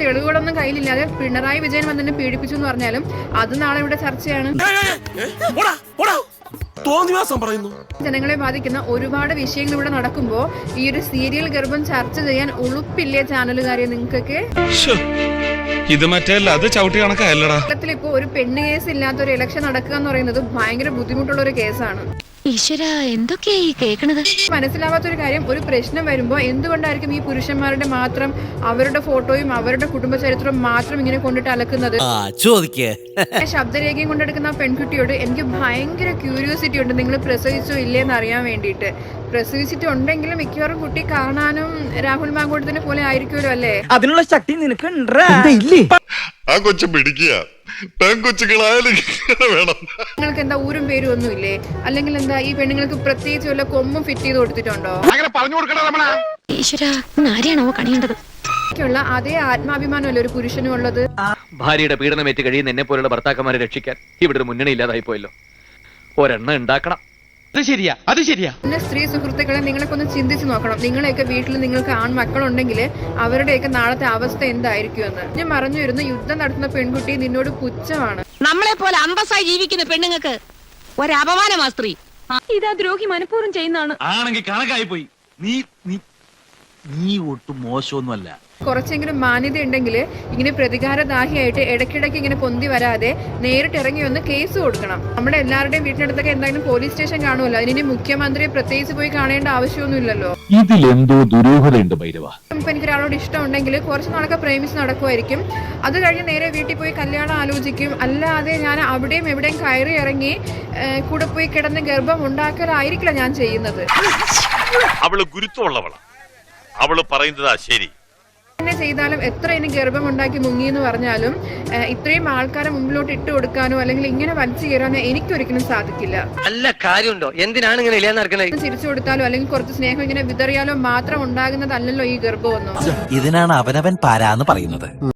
തെളിവുകളൊന്നും കയ്യിലില്ലാതെ പിണറായി വിജയൻ വന്നിട്ട് പീഡിപ്പിച്ചു എന്ന് പറഞ്ഞാലും അത് നാളെ ഇവിടെ ചർച്ചയാണ്. തോന്നിവാസം പറയുന്നു. ജനങ്ങളെ ബാധിക്കുന്ന ഒരുപാട് വിഷയങ്ങൾ ഇവിടെ നടക്കുമ്പോൾ ഈ ഒരു സീരിയൽ ഗർഭം ചർച്ച ചെയ്യാൻ ഉളുപ്പില്ലേ ചാനലുകാരെ നിങ്ങൾക്കൊക്കെ? ഇത് മറ്റേ അത് ചവിട്ടി കണക്കായല്ലടാ. കേരളത്തിൽ ഇപ്പോൾ ഒരു പെണ്ണ് കേസ് ഇല്ലാത്ത ഒരു ഇലക്ഷൻ നടക്കുക എന്ന് പറയുന്നത് ഭയങ്കര ബുദ്ധിമുട്ടുള്ള ഒരു കേസാണ് ഈശ്വര കേക്കണത്? മനസ്സിലാവാത്ത ഒരു കാര്യം ഒരു പ്രശ്നം വരുമ്പോൾ എന്തുകൊണ്ടായിരിക്കും ഈ പുരുഷന്മാരുടെ മാത്രം അവരുടെ ഫോട്ടോയും അവരുടെ കുടുംബ ചരിത്രവും മാത്രം ഇങ്ങനെ കൊണ്ടിട്ട് അലക്കുന്നത്? ആ ചോദിക്കേ. ശബ്ദരേഖയും കൊണ്ടെടുക്കുന്ന പെൺകുട്ടിയോട് എനിക്ക് ഭയങ്കര ക്യൂരിയോസിറ്റി ഉണ്ട്. നിങ്ങൾ പ്രസവിച്ചോ ഇല്ലേന്ന് അറിയാൻ വേണ്ടിയിട്ട്. പ്രസവിച്ചിട്ട് ഉണ്ടെങ്കിലും മിക്കവാറും കുട്ടി കാണാനും രാഹുൽ മാങ്കോട്ടത്തിനെ പോലെ ആയിരിക്കുമല്ലോ അല്ലേ? അതിനുള്ള ശക്തി നിനക്ക് ആ കൊച്ചു പിടിക്കുക. വേണം. നിങ്ങൾക്ക് എന്താ ഊരും പേരും ഒന്നുമില്ലേ? അല്ലെങ്കിൽ എന്താ ഈ പെണ്ണുങ്ങൾക്ക് പ്രത്യേകിച്ച് വല്ല കൊമ്പും ഫിറ്റ് ചെയ്ത് കൊടുത്തിട്ടുണ്ടോ? ഈശ്വര ആരെയാണോ കണിയേണ്ടത്? ഒക്കെയുള്ള അതേ ആത്മാഭിമാനമല്ല ഒരു പുരുഷനും ഉള്ളത്? ഭാര്യയുടെ പീഡനമേറ്റ് കഴിയുന്ന എന്നെ പോലുള്ള ഭർത്താക്കന്മാരെ രക്ഷിക്കാൻ ഇവിടെ ഒരു മുന്നണി ഇല്ലാതായി പോയല്ലോ ഒരെണ്ണം ഉണ്ടാക്കണം. അത് ശരിയാ അത് ശരിയാ. പിന്നെ സ്ത്രീ സുഹൃത്തുക്കളെ നിങ്ങളൊക്കെ ഒന്ന് ചിന്തിച്ചു നോക്കണം. നിങ്ങളെയൊക്കെ വീട്ടിൽ നിങ്ങൾക്ക് ആൺമക്കളുണ്ടെങ്കിൽ അവരുടെയൊക്കെ നാളത്തെ അവസ്ഥ എന്തായിരിക്കുമെന്ന്. ഞാൻ മറഞ്ഞു വരുന്ന യുദ്ധം നടത്തുന്ന പെൺകുട്ടി നിന്നോട് പുച്ഛമാണ്. നമ്മളെ പോലെ അന്തസ്സായി ജീവിക്കുന്ന പെണ്ണുങ്ങൾക്ക് ഒരപമാനമാ സ്ത്രീ. ഇതാ ദ്രോഹി മനഃപൂർവം ചെയ്യുന്നതാണ്. ആണെങ്കിൽ കണക്കായി പോയി നീ നീ നീ ഒട്ടും മോശമൊന്നുമല്ല. കുറച്ചെങ്കിലും മാന്യത ഉണ്ടെങ്കിൽ ഇങ്ങനെ പ്രതികാരദാഹിയായിട്ട് ഇടയ്ക്കിടയ്ക്ക് ഇങ്ങനെ പൊന്തി വരാതെ നേരിട്ട് ഇറങ്ങി വന്ന് കേസ് കൊടുക്കണം. നമ്മുടെ എല്ലാവരുടെയും വീട്ടിനടുത്തൊക്കെ എന്തായാലും പോലീസ് സ്റ്റേഷൻ കാണുമല്ലോ. അതിന് മുഖ്യമന്ത്രിയെ പ്രത്യേകിച്ച് പോയി കാണേണ്ട ആവശ്യമൊന്നുമില്ലല്ലോ. ഇതിലെന്തോ ദുരൂഹതയുണ്ട് ഭൈരവ. ഇപ്പൊ എനിക്ക് ഒരാളോട് ഇഷ്ടമുണ്ടെങ്കിൽ കുറച്ച് നാളൊക്കെ പ്രേമിച്ച് നടക്കുമായിരിക്കും. അത് കഴിഞ്ഞ് നേരെ വീട്ടിൽ പോയി കല്യാണം ആലോചിക്കും. അല്ലാതെ ഞാൻ അവിടെയും എവിടെയും കയറി ഇറങ്ങി കൂടെ പോയി കിടന്ന് ഗർഭം ഉണ്ടാക്കലായിരിക്കില്ല ഞാൻ ചെയ്യുന്നത്. അവൾ ഗുരുത്വമുള്ളവളാ. അവൾ പറയുന്നതാ ശരി. എന്നെ ചെയ്താലും എത്ര ഇനി ഗർഭം ഉണ്ടാക്കി മുങ്ങി എന്ന് പറഞ്ഞാലും ഇത്രയും ആൾക്കാരെ മുമ്പിലോട്ട് ഇട്ട് കൊടുക്കാനോ അല്ലെങ്കിൽ ഇങ്ങനെ വലിച്ചു കയറാനോ എനിക്കൊരിക്കലും സാധിക്കില്ല. നല്ല കാര്യമുണ്ടോ? എന്തിനാണ് ഇങ്ങനെ ഇല്ലാന്ന് തിരിച്ചു ചിരിച്ചു കൊടുത്താലോ അല്ലെങ്കിൽ കുറച്ച് സ്നേഹം ഇങ്ങനെ വിതറിയാലോ മാത്രം ഉണ്ടാകുന്നതല്ലല്ലോ ഈ ഗർഭം ഗർഭമൊന്നും. ഇതിനാണ് അവനവൻ പാരാന്ന് പറയുന്നത്.